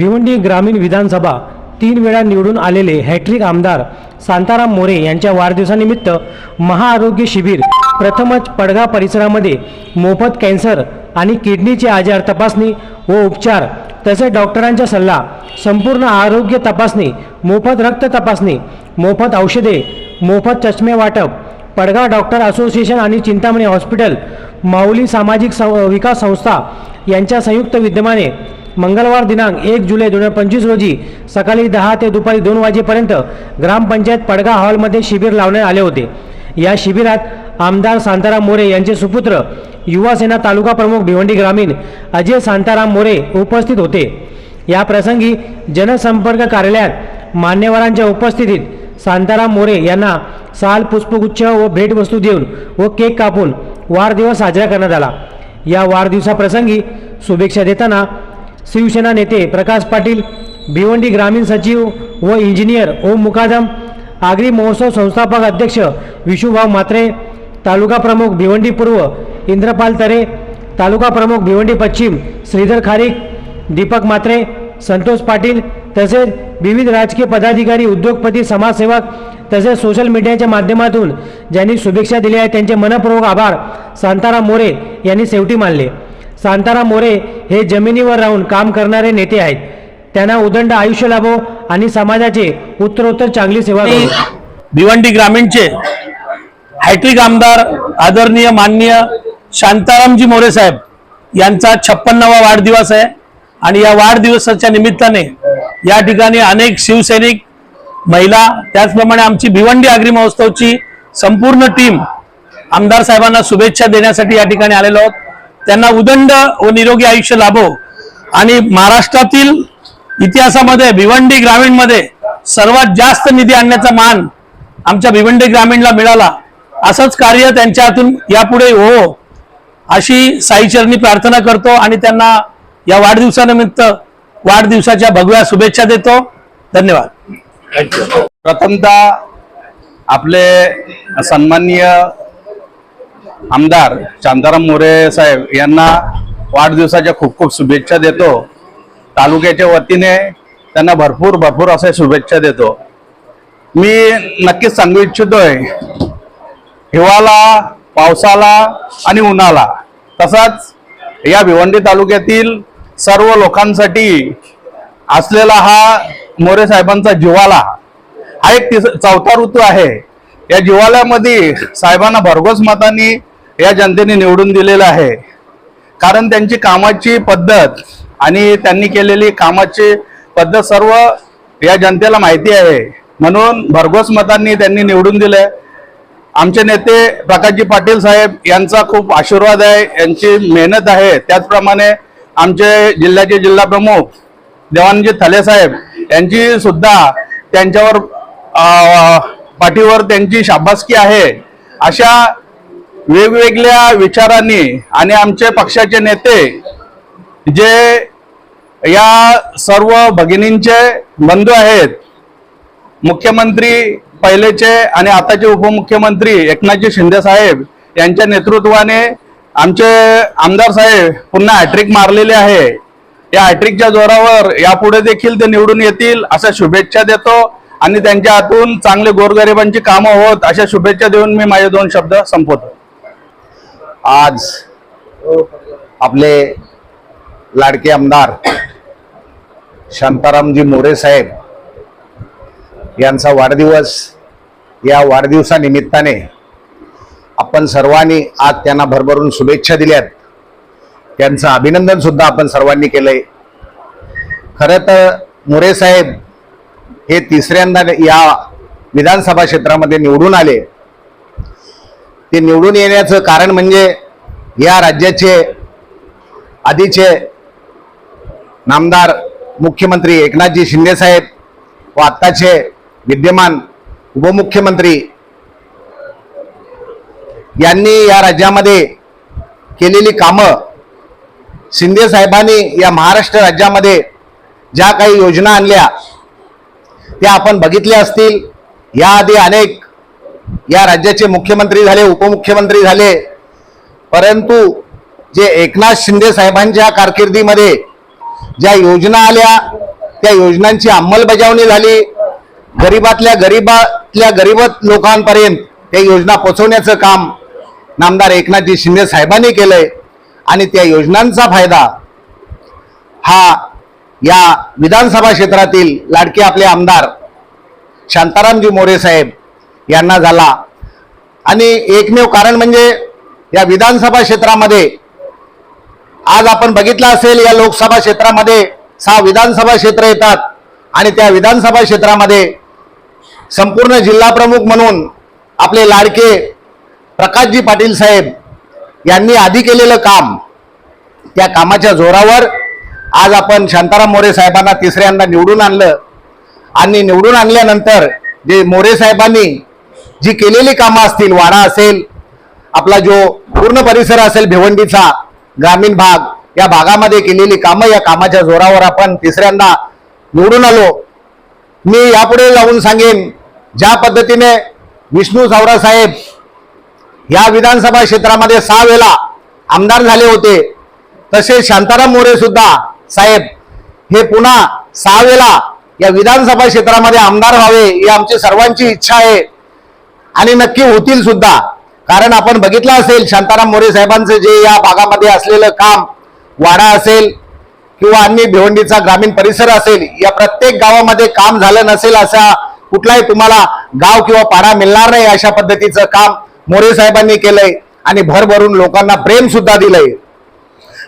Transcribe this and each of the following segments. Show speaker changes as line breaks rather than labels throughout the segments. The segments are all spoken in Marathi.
भिवंडी ग्रामीण विधानसभा तीन वेळा निवडून आलेले हॅट्रिक आमदार शांताराम मोरे यांच्या वाढदिवसानिमित्त महाआरोग्य शिबिर प्रथमच पडगा परिसरामध्ये मोफत कॅन्सर आणि किडनीचे आजार तपासणी व उपचार तसेच डॉक्टरांचा सल्ला संपूर्ण आरोग्य तपासणी मोफत रक्त तपासणी मोफत औषधे मोफत चष्मे वाटप पडगा डॉक्टर असोसिएशन आणि चिंतामणी हॉस्पिटल माऊली सामाजिक सं विकास संस्था यांच्या संयुक्त विद्यमाने मंगळवार दिनांक एक जुलै दोन हजार पंचवीस रोजी सकाळी दहा ते दुपारी दोन वाजेपर्यंत ग्रामपंचायत पडगा हॉलमध्ये शिबिर लावण्यात आले होते. या शिबिरात आमदार शांताराम मोरे यांचे सुपुत्र युवासेना तालुका प्रमुख भिवंडी ग्रामीण अजय शांताराम मोरे उपस्थित होते. या प्रसंगी जनसंपर्क कार्यालयात मान्यवरांच्या उपस्थितीत शांताराम मोरे यांना साल पुष्पगुच्छ व भेटवस्तू देऊन व केक कापून वाढदिवस साजरा करण्यात आला. या वाढदिवसाप्रसंगी शुभेच्छा देताना शिवसेना नेते प्रकाश पाटील भिवंडी ग्रामीण सचिव व इंजिनियर ओम मुकादम आगरी महोत्सव संस्थापक अध्यक्ष विशुभाऊ मात्रे तालुका प्रमुख भिवंडी पूर्व इंद्रपाल तरे तालुका प्रमुख भिवंडी पश्चिम श्रीधर खारीक दीपक मात्रे संतोष पाटील तसेच विविध राजकीय पदाधिकारी उद्योगपती समाजसेवक तसेच सोशल मीडियाच्या माध्यमातून ज्यांनी शुभेच्छा दिल्या आहेत त्यांचे मनपूर्वक आभार. शांताराम मोरे यांनी शेवटी मानले. शांताराम मोरे हे जमिनीवर राहून काम करणारे नेते आहेत. त्यांना उदंड आयुष्य लाभो आणि समाजाचे उत्तरोत्तर चांगली सेवा
भिवंडी ग्रामीणचे हॅट्रिक आमदार आदरणीय माननीय शांतारामजी मोरे साहेब यांचा छप्पन्नावा वाढदिवस आहे आणि या वाढदिवसाच्या निमित्ताने या ठिकाणी अनेक शिवसैनिक महिला त्याचप्रमाणे आमची भिवंडी आग्री महोत्सवची संपूर्ण टीम आमदार साहेबांना शुभेच्छा देण्यासाठी या ठिकाणी आलेलो आहोत. त्यांना उदंड व निरोगी आयुष्य लाभो. आणि महाराष्ट्रातील इतिहासामध्ये भिवंडी ग्रामीणमध्ये सर्वात जास्त निधी आणण्याचा मान आमच्या भिवंडी ग्रामीणला मिळाला. असंच कार्य त्यांच्या हातून यापुढे हो, हो अशी साईचरणी प्रार्थना करतो आणि त्यांना या वाढदिवसानिमित्त वाढदिवसाच्या भगव्या शुभेच्छा देतो. धन्यवाद.
प्रथमतः आपले सन्माननीय आमदार शांताराम मोरे साहेब यांना वाढदिवसाच्या खूप खूप शुभेच्छा देतो. तालुक्याच्या वतीने त्यांना भरपूर भरपूर असे शुभेच्छा देतो. मी नक्कीच सांगू इच्छितोय हिवाळा पावसाला आणि उन्हाळा तसाच या भिवंडी तालुक्यातील सर्व लोकांसाठी असलेला हा मोरे साहेबांचा जिवाला हा एक तिस- चौथा ऋतू आहे. या जिवाल्यामध्ये साहेबांना भरघोस मतांनी या जनतेने निवडून दिलेलं आहे. कारण त्यांची कामाची पद्धत आणि त्यांनी केलेली कामाची पद्धत सर्व या जनतेला माहिती आहे. म्हणून भरघोस मतांनी त्यांनी निवडून दिले आमचे नेते प्रकाशजी पाटील साहेब यांचा खूप आशीर्वाद आहे यांची मेहनत आहे. त्याचप्रमाणे आमचे जिल्ह्याचे जिल्हा प्रमुख देवानजी थले साहेब यांची सुद्धा त्यांच्यावर पाठीवर त्यांची शाबासकी आहे. अशा वेगवेगळ्या विचारांनी आणि आमचे पक्षाचे नेते जे या सर्व भगिनींचे बंधू आहेत मुख्यमंत्री पहिलेचे आणि आताचे उपमुख्यमंत्री एकनाथजी शिंदे साहेब यांच्या नेतृत्वाने आमचे आमदार साहेब पुन्हा हॅट्रिक मारलेले आहे. या हॅट्रिकच्या जोरावर यापुढे देखील ते निवडून येतील अशा शुभेच्छा देतो आणि त्यांच्या हातून चांगले गोरगरिबांची कामं होत अशा शुभेच्छा देऊन मी माझे दोन शब्द संपवतो.
आज आपले लाडके आमदार शांतारामजी मोरे साहेब यांचा वाढदिवस या वाढदिवसानिमित्ताने आपण सर्वांनी आज त्यांना भरभरून शुभेच्छा दिल्यात त्यांचं अभिनंदनसुद्धा आपण सर्वांनी केलंय. खरं तर मोरे साहेब हे तिसऱ्यांदा या विधानसभा क्षेत्रामध्ये निवडून आले. ते निवडून येण्याचं कारण म्हणजे या राज्याचे आधीचे नामदार मुख्यमंत्री एकनाथजी शिंदे साहेब व आत्ताचे विद्यमान उपमुख्यमंत्री यांनी या राज्यामध्ये केलेली कामं शिंदे साहेबांनी या महाराष्ट्र राज्यामध्ये ज्या काही योजना आणल्या त्या आपण बघितल्या असतील. याआधी अनेक या राज्याचे मुख्यमंत्री झाले उपमुख्यमंत्री झाले. परंतु जे एकनाथ शिंदे साहेबांच्या कारकिर्दीमध्ये ज्या योजना आल्या त्या योजनांची अंमलबजावणी झाली. गरीबातल्या गरीबातल्या गरीब लोकांपर्यंत त्या योजना पोचवण्याचं काम नामदार एकनाथजी शिंदे साहेबांनी केलंय. आणि त्या योजनांचा फायदा हा या विधानसभा क्षेत्रातील लाडके आपले आमदार शांतारामजी मोरे साहेब यांना झाला. आणि एकमेव कारण म्हणजे या विधानसभा क्षेत्रामध्ये आज आपण बघितलं असेल या लोकसभा क्षेत्रामध्ये सहा विधानसभा क्षेत्र येतात. आणि त्या विधानसभा क्षेत्रामध्ये संपूर्ण जिल्हा प्रमुख म्हणून आपले लाडके प्रकाशजी पाटील साहेब यांनी आधी केलेलं काम त्या कामाच्या जोरावर आज आपण शांताराम मोरे साहेबांना तिसऱ्यांदा निवडून आणलं. आणि निवडून आणल्यानंतर जे मोरे साहेबांनी जी केलेली कामं असतील वाडा असेल आपला जो पूर्ण परिसर असेल भिवंडीचा ग्रामीण भाग या भागामध्ये केलेली कामं या कामाच्या जोरावर आपण तिसऱ्यांदा निवडून आलो. मी यापुढे जाऊन सांगेन ज्या पद्धतीने विष्णू सावरा साहेब या विधानसभा क्षेत्रामध्ये सहा वेळा आमदार झाले होते तसे शांताराम मोरे सुद्धा साहेब हे पुन्हा सहा वेळा या विधानसभा क्षेत्रामध्ये आमदार व्हावे ही आमची सर्वांची इच्छा आहे. आणि नक्की होतील सुद्धा. कारण आपण बघितलं असेल शांताराम मोरे साहेबांचं जे या भागामध्ये असलेलं काम वाडा असेल किंवा अन्य भिवंडीचा ग्रामीण परिसर असेल या प्रत्येक गावामध्ये काम झालं नसेल असा कुठलाही तुम्हाला गाव किंवा पाडा मिळणार नाही अशा पद्धतीचं काम मोरे साहेबांनी केलंय आणि भरभरून लोकांना प्रेम सुद्धा दिलंय.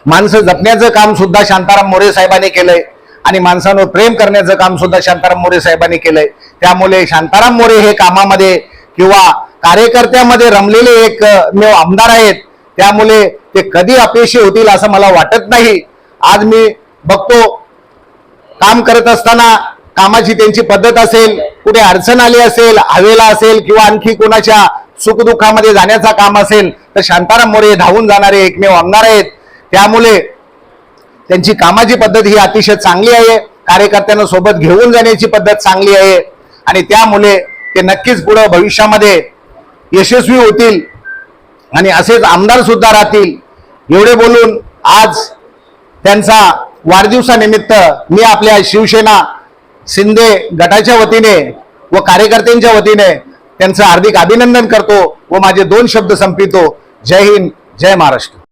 माणसं जपण्याचं काम सुद्धा शांताराम मोरे साहेबांनी केलंय आणि माणसांवर प्रेम करण्याचं काम सुद्धा शांताराम मोरे साहेबांनी केलंय. त्यामुळे शांताराम मोरे हे कामामध्ये किंवा कार्यकर्त्यामध्ये रमलेले एक मेव आमदार आहेत त्यामुळे ते कधी अपयशी होतील असं मला वाटत नाही. आज मी बघतो काम करत असताना कामाची त्यांची पद्धत असेल कुठे अडचण आली असेल हवेला असेल किंवा आणखी कोणाच्या सुखदुःखामध्ये जाण्याचा काम असेल तर शांताराम मोरे धावून जाणारे एकमेव आमदार आहेत. त्यामुळे त्यांची कामाची पद्धत ही अतिशय चांगली आहे कार्यकर्त्यांना सोबत घेऊन जाण्याची पद्धत चांगली आहे. आणि त्यामुळे ते नक्कीच पुढं भविष्यामध्ये यशस्वी होतील. आणि असेच आमदार सुद्धा राहतील. एवढे बोलून आज त्यांचा वाढदिवसानिमित्त मी आपल्या शिवसेना शिंदे गटाच्या वतीने व कार्यकर्त्यांच्या वतीने त्यांचं हार्दिक अभिनंदन करतो व माझे दोन शब्द संपितो जय हिंद जय महाराष्ट्र.